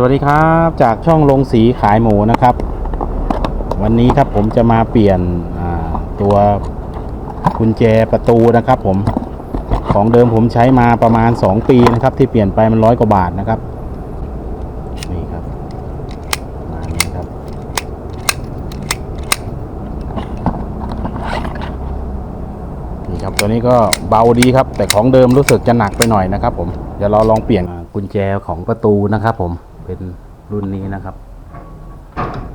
สวัสดีครับจากช่องลงสีขายหมูนะครับ วันนี้ครับผมจะมาเปลี่ยนตัวกุญแจประตูนะครับผมของเดิมผมใช้มาประมาณ 2 ปีนะครับ ที่เปลี่ยนไปมันร้อยกว่าบาทนะครับนี่ครับมานี้ครับ นี่ครับตัวนี้ก็เบาดีครับ แต่ของเดิมรู้สึกจะหนักไปหน่อยนะครับ ผมเดี๋ยวเราลองเปลี่ยนกุญแจของประตูนะครับผม เป็นรุ่นนี้นะครับ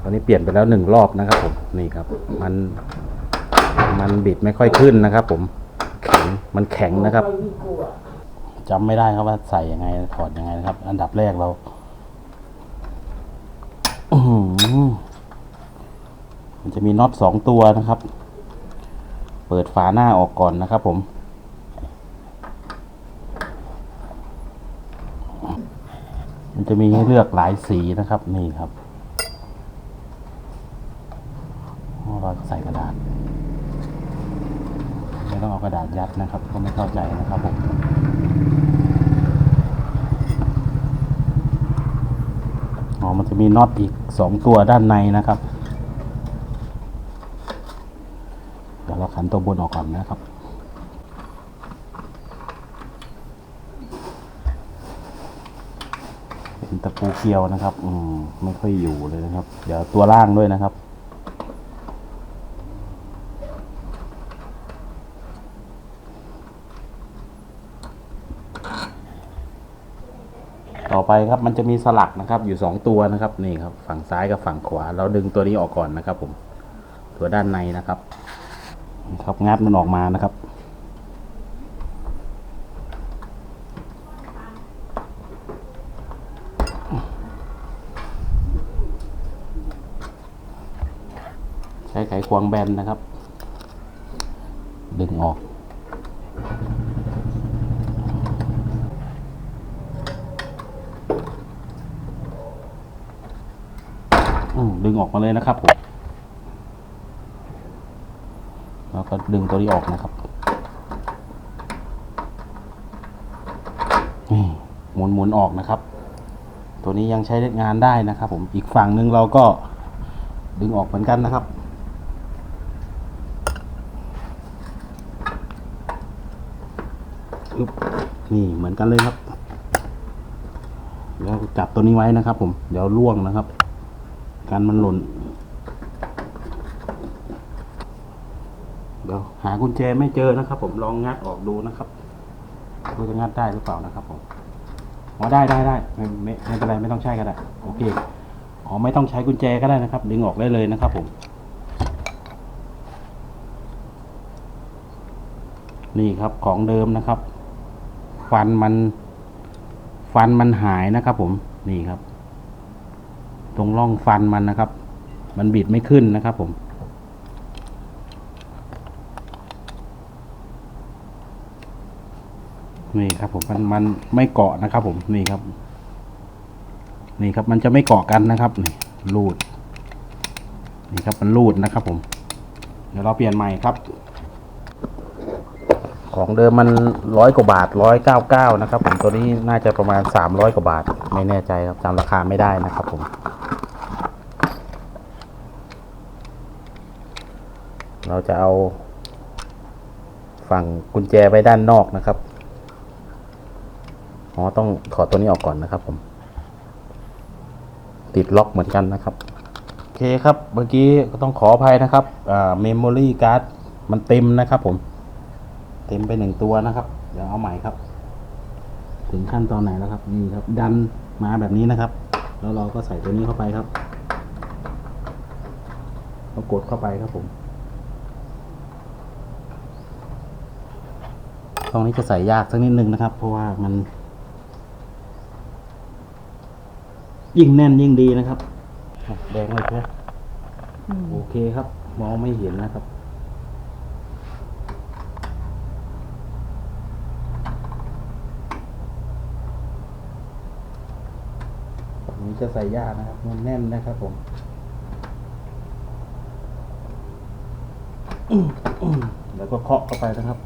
ตอนนี้เปลี่ยนไปแล้วหนึ่งรอบนะครับผมนี่ครับ มันมันบิดไม่ค่อยขึ้นนะครับผมแข็งมันแข็งนะครับจำไม่ได้ครับว่าใส่ยังไงถอดยังไงนะครับ อันดับแรกเราอมันจะมีน็อตสองตัวนะครับ เปิดฝาหน้าออกก่อนนะครับผม มันจะมีให้เลือกหลายสีนะครับ นี่ครับเราใส่กระดาษไม่ต้องเอากระดาษยัดนะครับ ก็ไม่เข้าใจนะครับผมอ๋อมันจะมีน็อตอีกสองตัวด้านในนะครับ เดี๋ยวเราขันตัวบนออกก่อนนะครับ เป็นตะปูเกลียวนะครับ อืมไม่ค่อยอยู่เลยนะครับ เดี๋ยวตัวล่างด้วยนะครับต่อไปครับมันจะมีสลักนะครับอยู่สองตัวนะครับนี่ครับฝั่งซ้ายกับฝั่งขวา เราดึงตัวนี้ออกก่อนนะครับ ผมตัวด้านในนะครับครับงัดมันออกมานะครับ ใช้ไขควงแบนนะครับ ดึงออกอืมดึงออกมาเลยนะครับผมแล้วก็ดึงตัวนี้ออกนะครับหมุนหมุนออกนะครับ ตัวนี้ยังใช้งานได้นะครับ ผมอีกฝั่งหนึ่งเราก็ดึงออกเหมือนกันนะครับ อึ๊บนี่เหมือนกันเลยครับเดี๋ยวจับตัวนี้ไว้นะครับ ผมเดี๋ยวล่วงนะครับ การมันหล่นเดี๋ยวหากุญแจไม่เจอนะครับ ผมลองงัดออกดูนะครับดูจะงัดได้หรือเปล่านะครับผมอ๋อได้ได้ได้ไม่ไม่ไม่เป็นไรไม่ต้องใช้ก็ได้โอเคอ๋อไม่ต้องใช้กุญแจก็ได้นะครับ ดึงออกได้เลยนะครับ ผม นี่ครับของเดิมนะครับ ฟันมัน ฟันมันหายนะครับ ผมนี่ครับ ตรงร่องฟันมันนะครับ มันบิดไม่ขึ้นนะครับ ผมนี่ครับผมมันมันไม่เกาะนะครับ ผมนี่ครับ นี่ครับมันจะไม่เกาะกันนะครับนี่รูด นี่ครับมันรูดนะครับ ผม เดี๋ยวเราเปลี่ยนใหม่ครับ ของเดิมมันร้อยกว่าบาทร้อยเก้าเก้านะครับ ผมตัวนี้น่าจะประมาณสามร้อยกว่าบาท ไม่แน่ใจครับจำราคาไม่ได้นะครับผม เราจะเอา ฝั่งกุญแจไว้ด้านนอกนะครับอ๋อต้องถอดตัวนี้ออกก่อนนะครับผม ติดล็อกเหมือนกันนะครับ โอเคครับ เมื่อกี้ก็ต้องขออภัยนะครับเมมโมรี่การ์ดมันเต็มนะครับผม ต็มไปหนึ่งตัวนะครับ เดี๋ยวเอาใหม่ครับ ถึงขั้นตอนไหนแล้วครับ นี่ครับ ดันมาแบบนี้นะครับ แล้วเราก็ใส่ตัวนี้เข้าไปครับเรากดเข้าไปครับผมตรงนี้จะใส่ยากสักนิดนึงนะครับ เพราะว่ามัน ยิ่งแน่นยิ่งดีนะครับแดงเลยใช่ไหมโอเคครับ มองไม่เห็นนะครับ ฝั่งนี้ จะใส่ยากนะครับ มันแน่นนะครับผมแล้วก็เคาะเข้าไปนะครับ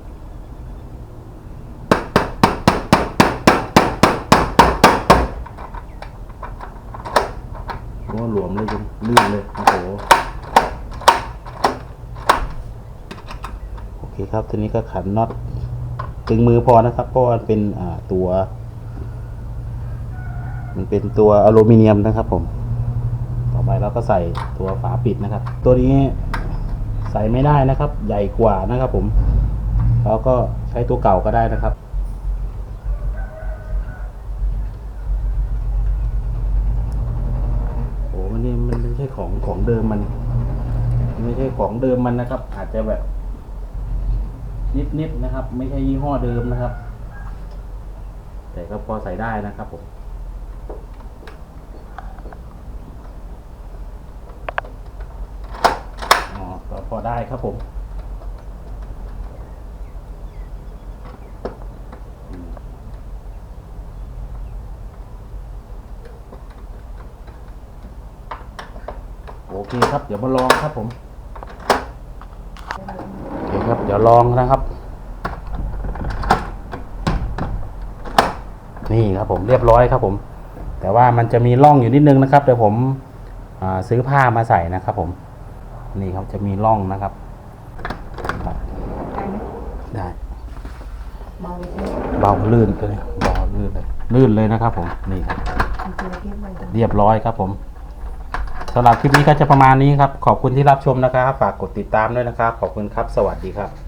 อ้หลวมเลยจนลื่นเลยโอ้โหโอเคครับทีนี้ก็ขันน็อตตึงมือพอนะครับ เพราะว่ามันเป็นตัว มันเป็นตัวอลูมิเนียมนะครับ ผม ต่อไปเราก็ใส่ตัวฝาปิดนะครับ ตัวนี้ใส่ไม่ได้นะครับ ใหญ่กว่านะครับ ผมเราก็ใช้ตัวเก่าก็ได้นะครับโอ้มันนี่มันไม่ใช่ของของเดิมมันมันไม่ใช่ของเดิมมันนะครับ อาจจะแบบ นิดๆนะครับ ไม่ใช่ยี่ห้อเดิมนะครับ แต่ก็พอใส่ได้นะครับผม อ๋อก็ พอได้ครับผมโอเคครับ เดี๋ยวมาลองครับผมโอเคครับ เดี๋ยวลองนะครับ นี่ครับผมเรียบร้อยครับผม แต่ว่ามันจะมีร่องอยู่นิดนึงนะครับเดี๋ยวผมซื้อผ้ามาใส่นะครับผม นี่ครับจะมีร่องนะครับครับได้เบาเลยใช่ไหมเบาลื่นเลยเบาลื่นเลย ลื่นเลยนะครับ ผม นี่ครับจริงๆเก็บไว้ก่อนเรียบร้อยครับ ผมสำหรับคลิปนี้ก็จะประมาณนี้ครับ ขอบคุณที่รับชมนะครับ ฝากกดติดตามด้วยนะครับ ขอบคุณครับ สวัสดีครับ